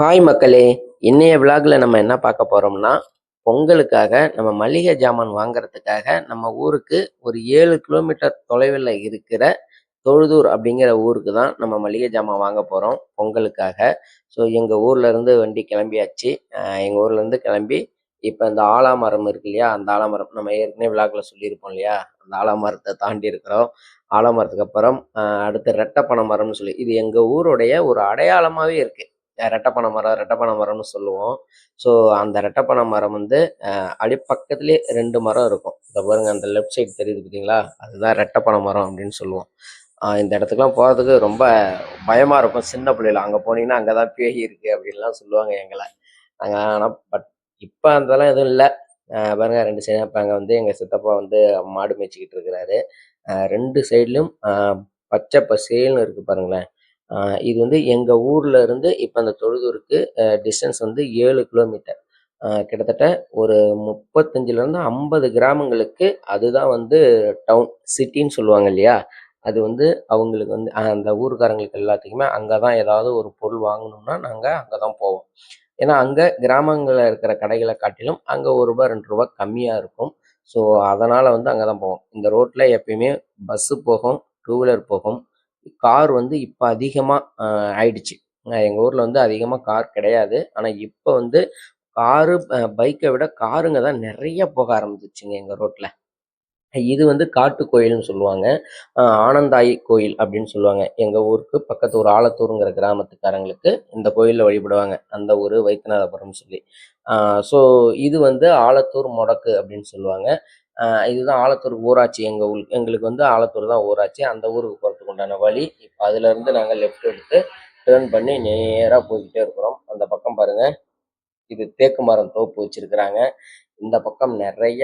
Hi மக்களே இன்னைய விலாகில் நம்ம என்ன பார்க்க போறோம்னா பொங்கலுக்காக நம்ம மளிகை ஜாமான் வாங்குறதுக்காக நம்ம ஊருக்கு ஒரு ஏழு கிலோமீட்டர் தொலைவில் இருக்கிற தொழுதூர் அப்படிங்கிற ஊருக்கு தான் நம்ம மளிகை ஜாமான் வாங்க போகிறோம் பொங்கலுக்காக. ஸோ எங்கள் ஊர்ல இருந்து வண்டி கிளம்பியாச்சு. எங்கள் எங்க ஊர்ல இருந்து கிளம்பி இப்போ இந்த ஆலாமரம் இருக்கு இல்லையா அந்த ஆலாமரம் நம்ம ஏற்கனவே விழாக்கில் சொல்லியிருப்போம் இல்லையா அந்த ஆலாமரத்தை தாண்டி இருக்கிறோம். ஆலாமரத்துக்கு அப்புறம் அடுத்து ரெட்டப்பனை மரம்னு சொல்லி இது எங்கள் ஊருடைய ஒரு அடையாளமாகவே இருக்கு. ரெட்டப்பனை மரம் ரெட்டப்பனை மரம்னு சொல்லுவோம். ஸோ அந்த ரெட்டப்பனை மரம் வந்து அடி பக்கத்துலேயே ரெண்டு மரம் இருக்கும். இந்த பாருங்க அந்த லெஃப்ட் சைடு தெரியுது பார்த்தீங்களா அதுதான் ரெட்டப்பனை மரம் அப்படின்னு சொல்லுவோம். இந்த இடத்துக்குலாம் போகிறதுக்கு ரொம்ப பயமாக இருக்கும். சின்ன பிள்ளைல அங்கே போனீங்கன்னா அங்கே தான் பேய் இருக்குது அப்படின்லாம் சொல்லுவாங்க எங்களை. நாங்கள் ஆனால் பட் இப்போ அதெல்லாம் எதுவும் இல்லை. பாருங்க ரெண்டு சைடு இப்போ அங்கே வந்து எங்கள் சித்தப்பா வந்து மாடு மேய்ச்சிக்கிட்டு இருக்கிறாரு. ரெண்டு சைட்லையும் பச்சை பசேல்னு இருக்குது பாருங்களேன். இது வந்து எங்கள் ஊரில் இருந்து இப்போ அந்த தொழுதூருக்கு டிஸ்டன்ஸ் வந்து ஏழு கிலோமீட்டர் கிட்டத்தட்ட ஒரு முப்பத்தஞ்சுலேருந்து ஐம்பது கிராமங்களுக்கு அதுதான் வந்து டவுன் சிட்டின்னு சொல்லுவாங்க இல்லையா? அது வந்து அவங்களுக்கு வந்து அந்த ஊருக்காரங்களுக்கு எல்லாத்துக்குமே அங்கே தான் ஏதாவது ஒரு பொருள் வாங்கணும்னா நாங்கள் அங்கே தான் போவோம். ஏன்னா அங்கே கிராமங்களில் இருக்கிற கடைகளை காட்டிலும் அங்கே ஒரு ரூபா ரெண்டு ரூபா கம்மியாக இருக்கும். ஸோ அதனால் வந்து அங்கே தான் போவோம். இந்த ரோட்டில் எப்பயுமே பஸ்ஸு போகும் டூ வீலர் போகும். கார் வந்து இப்போ அதிகமாக ஆயிடுச்சு. எங்கள் ஊரில் வந்து அதிகமாக கார் கிடையாது. ஆனால் இப்போ வந்து காரு பைக்கை விட காருங்க தான் நிறைய போக ஆரம்பிச்சிச்சுங்க எங்கள் ரோட்டில் இது வந்து காட்டு கோயில்னு சொல்லுவாங்க ஆனந்தாயி கோயில் அப்படின்னு சொல்லுவாங்க. எங்கள் ஊருக்கு பக்கத்து ஒரு ஆலத்தூருங்கிற கிராமத்துக்காரங்களுக்கு இந்த கோயிலில் வழிபடுவாங்க. அந்த ஊர் வைத்தநாதபுரம்னு சொல்லி. ஸோ இது வந்து ஆலத்தூர் மொடக்கு அப்படின்னு சொல்லுவாங்க. இதுதான் ஆலத்தூர் ஊராட்சி. எங்கள் ஊர் எங்களுக்கு வந்து ஆலத்தூர் தான் ஊராட்சி. அந்த ஊருக்கு போகிறதுக்கு உண்டான வழி. இப்போ அதுலேருந்து நாங்கள் லெஃப்ட் எடுத்து டேர்ன் பண்ணி நேராக போய்கிட்டே இருக்கிறோம். அந்த பக்கம் பாருங்கள் இது தேக்கு மரம் தோப்பு வச்சுருக்குறாங்க. இந்த பக்கம் நிறைய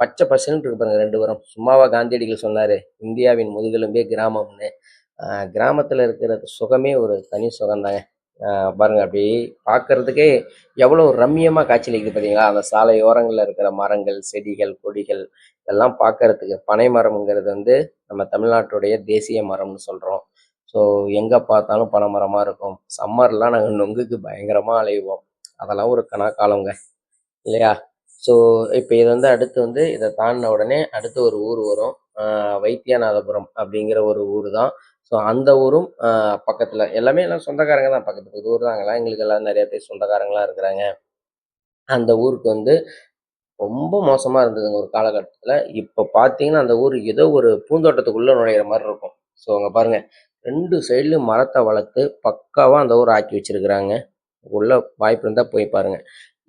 பச்சை பசேல்னு இருக்கு பாருங்க ரெண்டு பேரும் சும்மாவா காந்தியடிகள் சொன்னார். இந்தியாவின் முதுகெலும்பே கிராமம்னு. கிராமத்தில் இருக்கிற சுகமே ஒரு தனி சுகம்தாங்க. பாருங்க அப்படி பார்க்கறதுக்கே எவ்வளோ ரம்மியமா காட்சியளிக்குது பார்த்தீங்களா அந்த சாலை ஓரங்களில் இருக்கிற மரங்கள் செடிகள் கொடிகள் இதெல்லாம் பார்க்கறதுக்கு பனை மரம்ங்கிறது வந்து நம்ம தமிழ்நாட்டுடைய தேசிய மரம்னு சொல்றோம். ஸோ எங்கே பார்த்தாலும் பனை மரமாக இருக்கும். சம்மர்லாம் நாங்கள் நொங்குக்கு பயங்கரமாக அலைவோம். அதெல்லாம் ஒரு கணக்காலங்க இல்லையா? ஸோ இப்போ இது வந்து அடுத்து வந்து இதை தாண்டின உடனே அடுத்து ஒரு ஊர் வரும். ஆஹ் வைத்தியநாதபுரம் அப்படிங்கிற ஒரு ஊர் தான். ஸோ அந்த ஊரும் பக்கத்தில். எல்லாமே எல்லாம் சொந்தக்காரங்க தான் பக்கத்து பக்கத்து ஊர் தாங்கலாம் எங்களுக்கு எல்லாம் நிறைய பேர் சொந்தக்காரங்களாம் இருக்கிறாங்க. அந்த ஊருக்கு வந்து ரொம்ப மோசமாக இருந்ததுங்க ஒரு காலகட்டத்தில். இப்போ பார்த்தீங்கன்னா அந்த ஊர் ஏதோ ஒரு பூந்தோட்டத்துக்குள்ளே நுழையிற மாதிரி இருக்கும். ஸோ அங்கே பாருங்கள் ரெண்டு சைட்லையும் மரத்தை வளர்த்து பக்காவாக அந்த ஊர் ஆக்கி வச்சிருக்கிறாங்க. உள்ள வாய்ப்பு இருந்தால் போய் பாருங்க.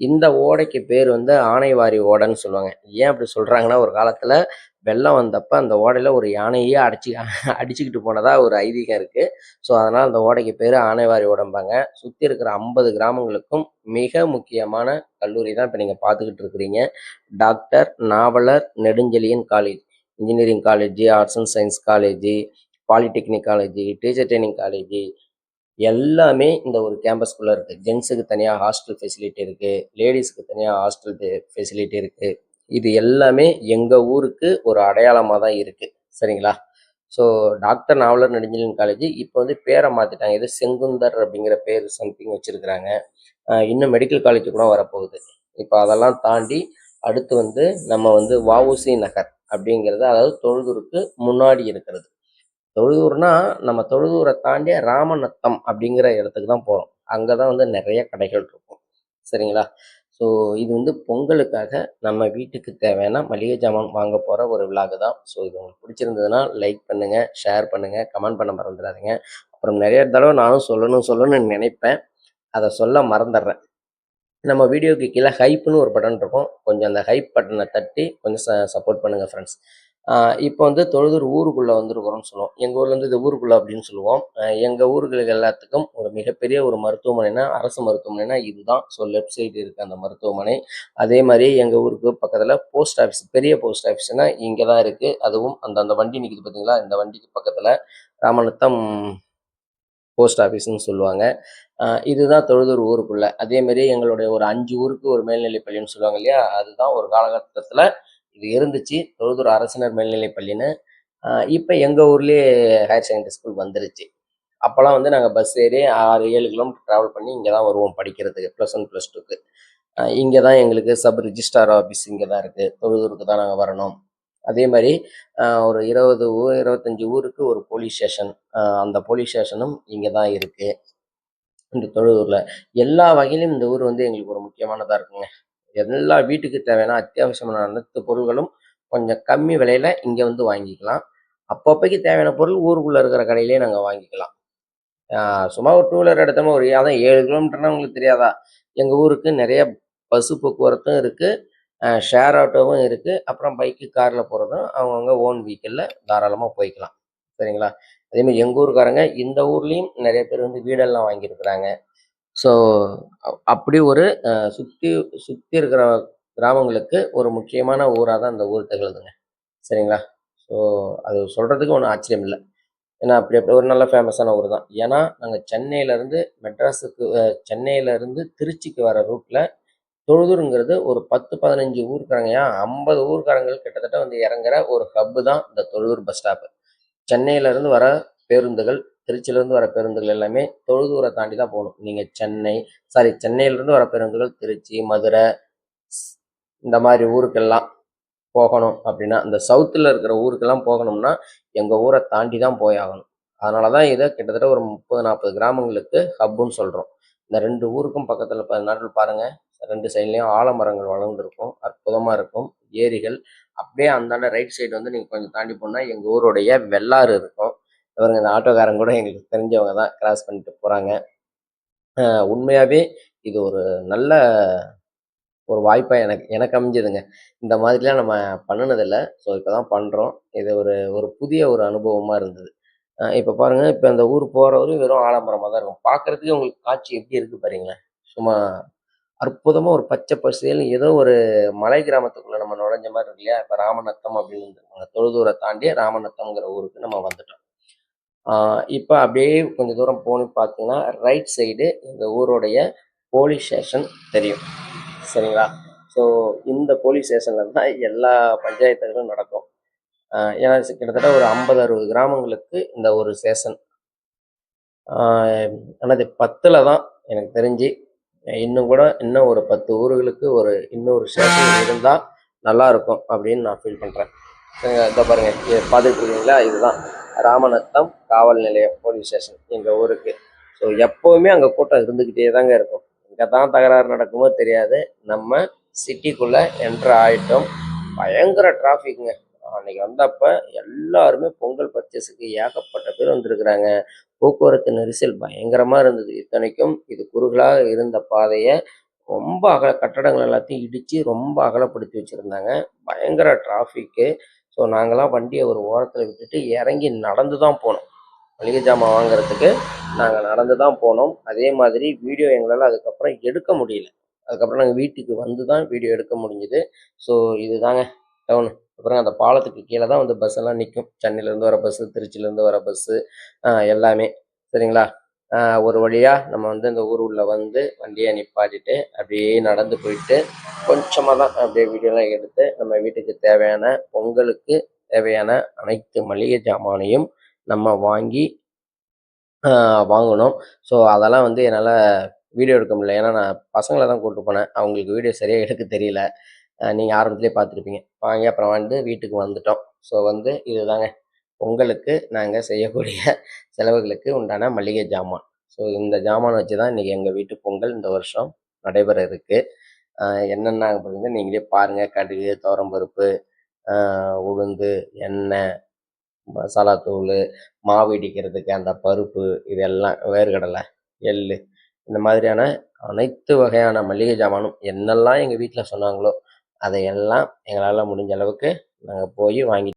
இந்த ஓடைக்கு பேர் வந்து ஆனைவாரி ஓடைன்னு சொல்லுவாங்க. ஏன் அப்படி சொல்கிறாங்கன்னா ஒரு காலத்தில் வெள்ளம் வந்தப்போ அந்த ஓடையில் ஒரு யானையே அடிச்சு அடிச்சுக்கிட்டு போனதாக ஒரு ஐதீகம் இருக்குது ஸோ அதனால் அந்த ஓடைக்கு பேர் ஆனைவாரி ஓடம்பாங்க சுற்றி இருக்கிற ஐம்பது கிராமங்களுக்கும் மிக முக்கியமான கல்லூரி தான் இப்போ நீங்கள் பார்த்துக்கிட்டு இருக்கிறீங்க. Doctor Navalar Nedunchezhiyan college engineering college arts and science college polytechnic college teacher training college எல்லாமே இந்த ஒரு கேம்பஸ்குள்ளே இருக்குது ஜென்ஸுக்கு தனியாக ஹாஸ்டல் ஃபெசிலிட்டி இருக்குது லேடிஸுக்கு தனியாக ஹாஸ்டல் ஃபெசிலிட்டி இருக்குது இது எல்லாமே எங்கள் ஊருக்கு ஒரு அடையாளமாக தான் இருக்குது சரிங்களா? So doctor Navalar Nedunchezhiyan college இப்போ வந்து பேரை மாற்றிட்டாங்க இது செங்குந்தர் அப்படிங்கிற பேர் சம்திங் வச்சுருக்கிறாங்க. இன்னும் மெடிக்கல் காலேஜ் கூட வரப்போகுது. இப்போ அதெல்லாம் தாண்டி அடுத்து வந்து நம்ம வந்து வஉசி நகர் அப்படிங்கிறது அதாவது தொழுதூருக்கு முன்னாடி இருக்கிறது. தொழுதூர்னா நம்ம தொழுதூரை தாண்டி ராமநத்தம் அப்படிங்கிற இடத்துக்கு தான் போகிறோம் அங்கே தான் வந்து நிறைய கடைகள் இருக்கும். சரிங்களா? ஸோ இது வந்து பொங்கலுக்காக நம்ம வீட்டுக்கு தேவையான மளிகை ஜாமான் வாங்க போகிற ஒரு விலாகு தான். ஸோ இது உங்களுக்கு பிடிச்சிருந்ததுன்னா லைக் பண்ணுங்கள் ஷேர் பண்ணுங்கள் கமெண்ட் பண்ண மறந்துடாதீங்க. அப்புறம் நிறைய தடவை நானும் சொல்லணும் சொல்லணும்னு நினைப்பேன். அதை சொல்ல மறந்துடுறேன். நம்ம வீடியோக்கு கீழே ஹைப்னு ஒரு பட்டன் இருக்கும். கொஞ்சம் அந்த ஹைப் பட்டனை தட்டி கொஞ்சம் ச சப்போர்ட் பண்ணுங்கள் ஃப்ரெண்ட்ஸ் இப்போ வந்து தொழுதூர் ஊருக்குள்ளே வந்துருக்குறோம்னு சொல்லுவோம். எங்கள் ஊர்லேருந்து இது ஊருக்குள்ளே அப்படின்னு சொல்லுவோம். எங்கள் ஊர்களுக்கு எல்லாத்துக்கும் ஒரு மிகப்பெரிய ஒரு மருத்துவமனைனா அரசு மருத்துவமனைனா இதுதான். ஸோ லெஃப்ட் சைடு இருக்குது அந்த மருத்துவமனை. அதே மாதிரி எங்கள் ஊருக்கு பக்கத்தில் போஸ்ட் ஆஃபீஸ் பெரிய போஸ்ட் ஆஃபீஸ்னால் இங்கே தான் இருக்குது அதுவும் அந்த அந்த வண்டி நிற்கிது பார்த்தீங்களா இந்த வண்டிக்கு பக்கத்தில் ராமநத்தம் போஸ்ட் ஆஃபீஸ்னு சொல்லுவாங்க. இதுதான் தொழுதூர் ஊருக்குள்ளே. அதே மாதிரி எங்களுடைய ஒரு அஞ்சு ஊருக்கு ஒரு மேல்நிலைப்பள்ளின்னு சொல்லுவாங்க இல்லையா? அதுதான் ஒரு காலகட்டத்தில் இது இருந்துச்சு. தொழுதூர் அரசினர் மேல்நிலைப் பள்ளின்னு. இப்போ எங்கள் ஊர்லேயே ஹையர் செகண்டரி ஸ்கூல் வந்துருச்சு. அப்போல்லாம் வந்து நாங்கள் பஸ் ஏறி ஆறு ஏழு கிலோமீட்டர் ட்ராவல் பண்ணி இங்கே தான் வருவோம் படிக்கிறதுக்கு ப்ளஸ் ஒன் ப்ளஸ் டூக்கு இங்கே தான் எங்களுக்கு சப் ரிஜிஸ்டார் ஆஃபீஸ் இங்கே தான் இருக்குது தொழுதூருக்கு தான் நாங்கள் வரணும். அதே மாதிரி ஒரு இருபது ஊர் இருபத்தஞ்சி ஊருக்கு ஒரு போலீஸ் ஸ்டேஷன் அந்த போலீஸ் ஸ்டேஷனும் இங்கே தான் இருக்குது இந்த தொழுதூரில் எல்லா வகையிலும் இந்த ஊர் வந்து எங்களுக்கு ஒரு முக்கியமானதாக இருக்குங்க. எல்லா வீட்டுக்கு தேவையான அத்தியாவசியமான அனைத்து பொருள்களும் கொஞ்சம் கம்மி விலையில இங்கே வந்து வாங்கிக்கலாம். அப்பப்போக்கு தேவையான பொருள் ஊருக்குள்ளே இருக்கிற கடையிலே நாங்கள் வாங்கிக்கலாம். சும்மா ஒரு டூ வீலர் எடுத்தோம்னா ஒரு அதான் ஏழு கிலோமீட்டர்னா உங்களுக்கு தெரியாதா? எங்கள் ஊருக்கு நிறைய பஸ்ஸு போக்குவரத்தும் இருக்குது ஷேர் ஆட்டோவும் இருக்குது அப்புறம் பைக்கு காரில் போகிறதும் அவங்கவுங்க ஓன் வீக்கிளில் தாராளமாக போய்க்கலாம். சரிங்களா? அதேமாதிரி எங்கள் ஊருக்காரங்க இந்த ஊர்லேயும் நிறைய பேர் வந்து வீடெல்லாம் வாங்கியிருக்கிறாங்க. ஸோ அப்படி ஒரு சுற்றி சுற்றி இருக்கிற கிராமங்களுக்கு ஒரு முக்கியமான ஊராக தான் அந்த ஊர் திகழுதுங்க. சரிங்களா? ஸோ அது சொல்கிறதுக்கு ஒன்றும் ஆச்சரியம் இல்லை. ஏன்னா அப்படி அப்படி ஒரு நல்ல ஃபேமஸான ஊர் தான். ஏன்னா நாங்கள் சென்னையிலேருந்து மெட்ராஸுக்கு சென்னையிலேருந்து திருச்சிக்கு வர ரூட்டில் தொழுதூருங்கிறது ஒரு பத்து பதினஞ்சு ஊருக்காரங்க. ஏன் ஐம்பது ஊர்க்காரங்கள் கிட்டத்தட்ட வந்து இறங்குற ஒரு ஹப்பு தான் இந்த தொழுதூர் பஸ் ஸ்டாப்பு. சென்னையிலேருந்து வர பேருந்துகள் திருச்சியிலேருந்து வர பேருந்துகள் எல்லாமே தொழுதூரை தாண்டி தான் போகணும். நீங்கள் சென்னை சாரி சென்னையிலேருந்து வர பேருந்துகள் திருச்சி மதுரை இந்த மாதிரி ஊருக்கெல்லாம் போகணும் அப்படின்னா இந்த சவுத்தில் இருக்கிற ஊருக்கெல்லாம் போகணும்னா எங்கள் ஊரை தாண்டி தான் போயாகணும். அதனால தான் இதை கிட்டத்தட்ட ஒரு முப்பது நாற்பது கிராமங்களுக்கு ஹப்புன்னு சொல்கிறோம் இந்த ரெண்டு ஊருக்கும் பக்கத்தில் ப நாட்டில் பாருங்கள் ரெண்டு சைட்லேயும் ஆலமரங்கள் வளர்ந்துருக்கும் அற்புதமாக இருக்கும். ஏரிகள் அப்படியே அந்தாண்ட ரைட் சைடு வந்து நீங்கள் கொஞ்சம் தாண்டி போனால் எங்கள் ஊருடைய வெள்ளாறு இருக்கும். இவருங்க இந்த ஆட்டோக்காரங்க கூட எங்களுக்கு தெரிஞ்சவங்க தான் கிராஸ் பண்ணிட்டு போகிறாங்க உண்மையாகவே இது ஒரு நல்ல ஒரு வாய்ப்பாக எனக்கு எனக்கு அமைஞ்சதுங்க. இந்த மாதிரிலாம் நம்ம பண்ணினதில்லை. ஸோ இப்போ தான் பண்ணுறோம் இது ஒரு ஒரு புதிய ஒரு அனுபவமாக இருந்தது. இப்போ பாருங்கள் இப்போ அந்த ஊர் போகிறவரும் வெறும் ஆடம்பரமாக தான் இருக்கும். பார்க்குறதுக்கு உங்களுக்கு காட்சி எப்படி இருக்குது பாருங்களேன். சும்மா அற்புதமாக ஒரு பச்சை பசேல்னு ஏதோ ஒரு மலை கிராமத்துக்குள்ளே நம்ம நுழைஞ்ச மாதிரி இருக்கு இல்லையா? இப்போ ராமநத்தம் அப்படின்னு தொழுதூரை தாண்டி ராமநத்தம்ங்கிற ஊருக்கு நம்ம வந்துட்டோம். இப்போ அப்படியே கொஞ்சம் தூரம் போன்னு பார்த்தீங்கன்னா ரைட் சைடு இந்த ஊருடைய போலீஸ் ஸ்டேஷன் தெரியும். சரிங்களா? ஸோ இந்த போலீஸ் ஸ்டேஷனில் தான் எல்லா பஞ்சாயத்துகளும் நடக்கும். ஏன்னா கிட்டத்தட்ட ஒரு ஐம்பது அறுபது கிராமங்களுக்கு இந்த ஒரு ஸ்டேஷன் ஆனால் பத்தில் தான் எனக்கு தெரிஞ்சு. இன்னும் கூட இன்னும் ஒரு பத்து ஊர்களுக்கு ஒரு இன்னொரு ஸ்டேஷன் இருந்தால் நல்லாயிருக்கும் அப்படின்னு நான் ஃபீல் பண்ணுறேன் இதை பாருங்கள் பார்த்துட்டு இருக்கீங்களா? இதுதான். ராமநத்தம் காவல் நிலையம் போலீஸ் ஸ்டேஷன் எங்கள் ஊருக்கு. ஸோ எப்போவுமே அங்கே கூட்டம் இருந்துக்கிட்டே தாங்க இருக்கும். இங்கே தான் தகராறு நடக்குமோ தெரியாது. நம்ம சிட்டிக்குள்ளே என்ட்ரு ஆகிட்டோம் பயங்கர டிராஃபிக்குங்க அன்னைக்கு வந்தப்போ எல்லாருமே பொங்கல் பர்ச்சேஸுக்கு ஏகப்பட்ட பேர் வந்திருக்கிறாங்க. போக்குவரத்து நெரிசல் பயங்கரமாக இருந்தது. இத்தனைக்கும் இது குறுகலாக இருந்த பாதையை ரொம்ப அகல கட்டடங்கள் எல்லாத்தையும் இடித்து ரொம்ப அகலப்படுத்தி வச்சுருந்தாங்க. பயங்கர டிராஃபிக்கு ஸோ நாங்களாம் வண்டியை ஒரு ஓரத்தில் விட்டுட்டு இறங்கி நடந்து தான் போனோம். மளிகை ஜாமான் வாங்குறதுக்கு நாங்கள் நடந்து தான் போனோம். அதே மாதிரி வீடியோ எங்களால் அதுக்கப்புறம் எடுக்க முடியல. அதுக்கப்புறம் நாங்கள் வீட்டுக்கு வந்து தான் வீடியோ எடுக்க முடிஞ்சுது. ஸோ இதுதாங்க. டவுனு. அப்புறம் அந்த பாலத்துக்கு கீழே தான் வந்து பஸ் எல்லாம் நிற்கும் சென்னையிலேருந்து வர பஸ்ஸு திருச்சியிலேருந்து வர பஸ்ஸு எல்லாமே. சரிங்களா? ஒரு வழியாக நம்ம வந்து இந்த ஊர் உள்ள வந்து வண்டியை நிப்பாட்டிட்டு அப்படியே நடந்து போயிட்டு கொஞ்சமாக தான் அப்படியே வீடியோலாம் எடுத்து நம்ம வீட்டுக்கு தேவையான பொங்கலுக்கு தேவையான அனைத்து மளிகை ஜாமானையும் நம்ம வாங்கி வாங்கணும். ஸோ அதெல்லாம் வந்து என்னால் வீடியோ எடுக்க முடியல. ஏன்னா நான் பசங்களை தான் கூப்பிட்டு போனேன். அவங்களுக்கு வீடியோ சரியாக எடுக்க தெரியல. நீங்கள் ஆரம்பத்துலேயே பார்த்துருப்பீங்க. வாங்கி அப்புறம் வந்து வீட்டுக்கு வந்துட்டோம். ஸோ வந்து இதுதாங்க. பொங்கலுக்கு நாங்கள் செய்யக்கூடிய செலவுகளுக்கு உண்டான மளிகை ஜாமான். ஸோ இந்த ஜாமான் வச்சு தான் இன்றைக்கி எங்கள் வீட்டு பொங்கல் இந்த வருஷம் நடைபெற இருக்குது என்னென்ன பார்த்தீங்கன்னா நீங்களே பாருங்கள் கடுகு தோரம்பருப்பு உளுந்து எண்ணெய் மசாலா தூள் மாவு இடிக்கிறதுக்கு அந்த பருப்பு இதெல்லாம் வேர்க்கடலை எள் இந்த மாதிரியான அனைத்து வகையான மளிகை ஜாமானும் என்னெல்லாம் எங்கள் வீட்டில் சொன்னாங்களோ அதையெல்லாம் எங்களால் முடிஞ்ச அளவுக்கு நாங்கள் போய் வாங்கி